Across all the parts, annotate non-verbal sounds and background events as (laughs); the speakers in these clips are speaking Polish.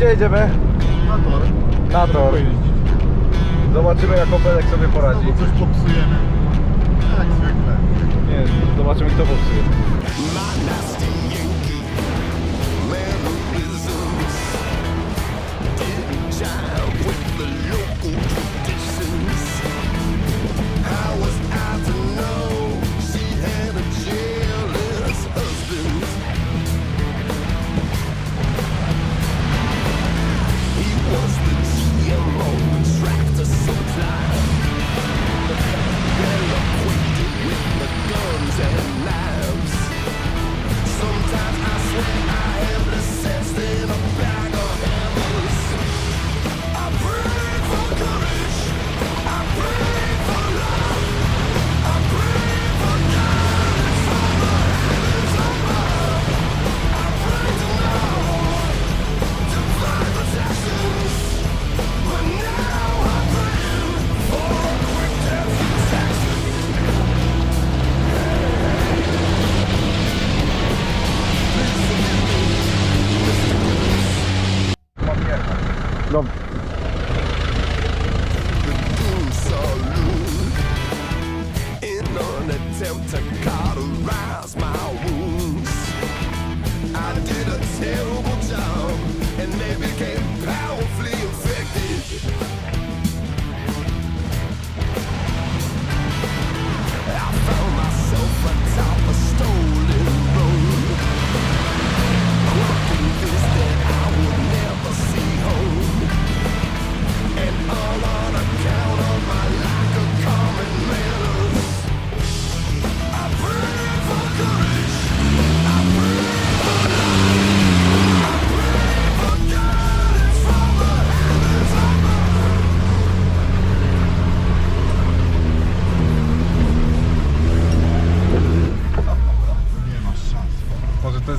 gdzie jedziemy? Na tor. Na tor. Zobaczymy jak Opelek sobie poradzi. No, coś popsujemy. Jak zwykle. Nie, zobaczymy kto popsuje.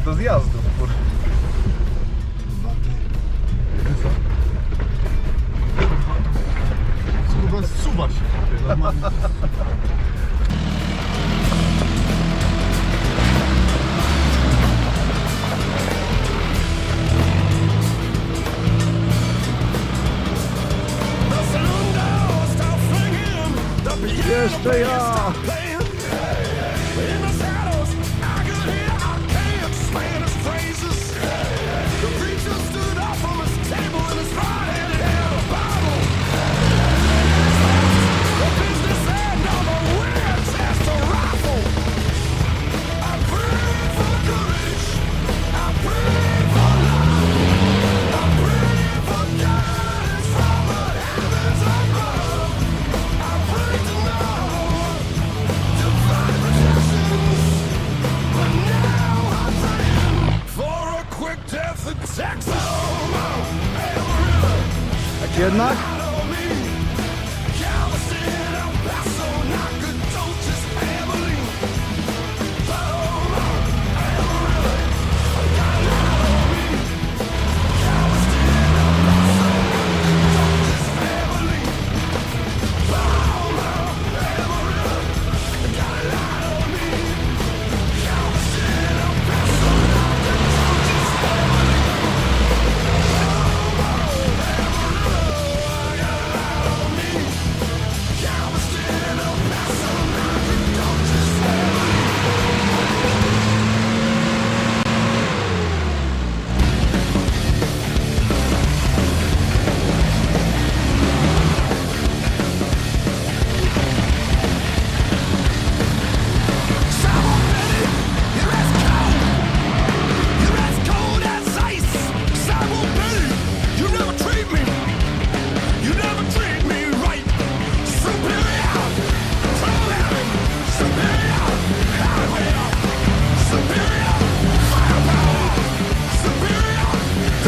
jest do zjazdu, kurde. Kurwa, zsuwa się. Jeszcze ja! однак.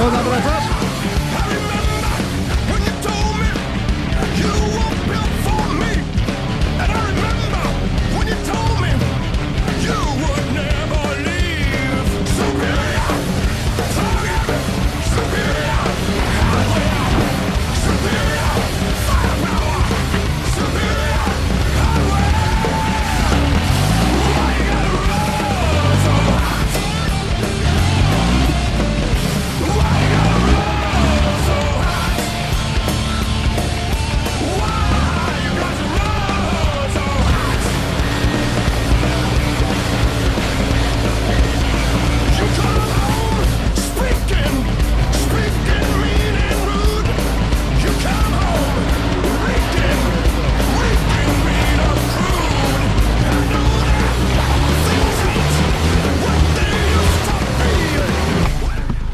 Show da Brasil.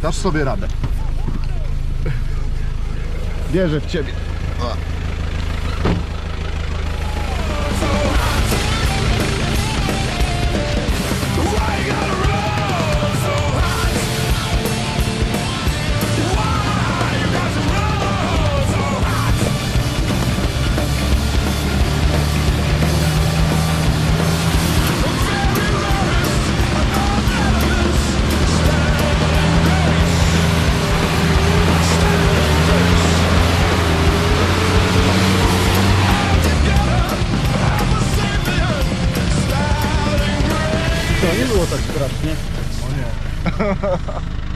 Dasz sobie radę. Wierzę w ciebie. Było tak strasznie. O nie. (laughs)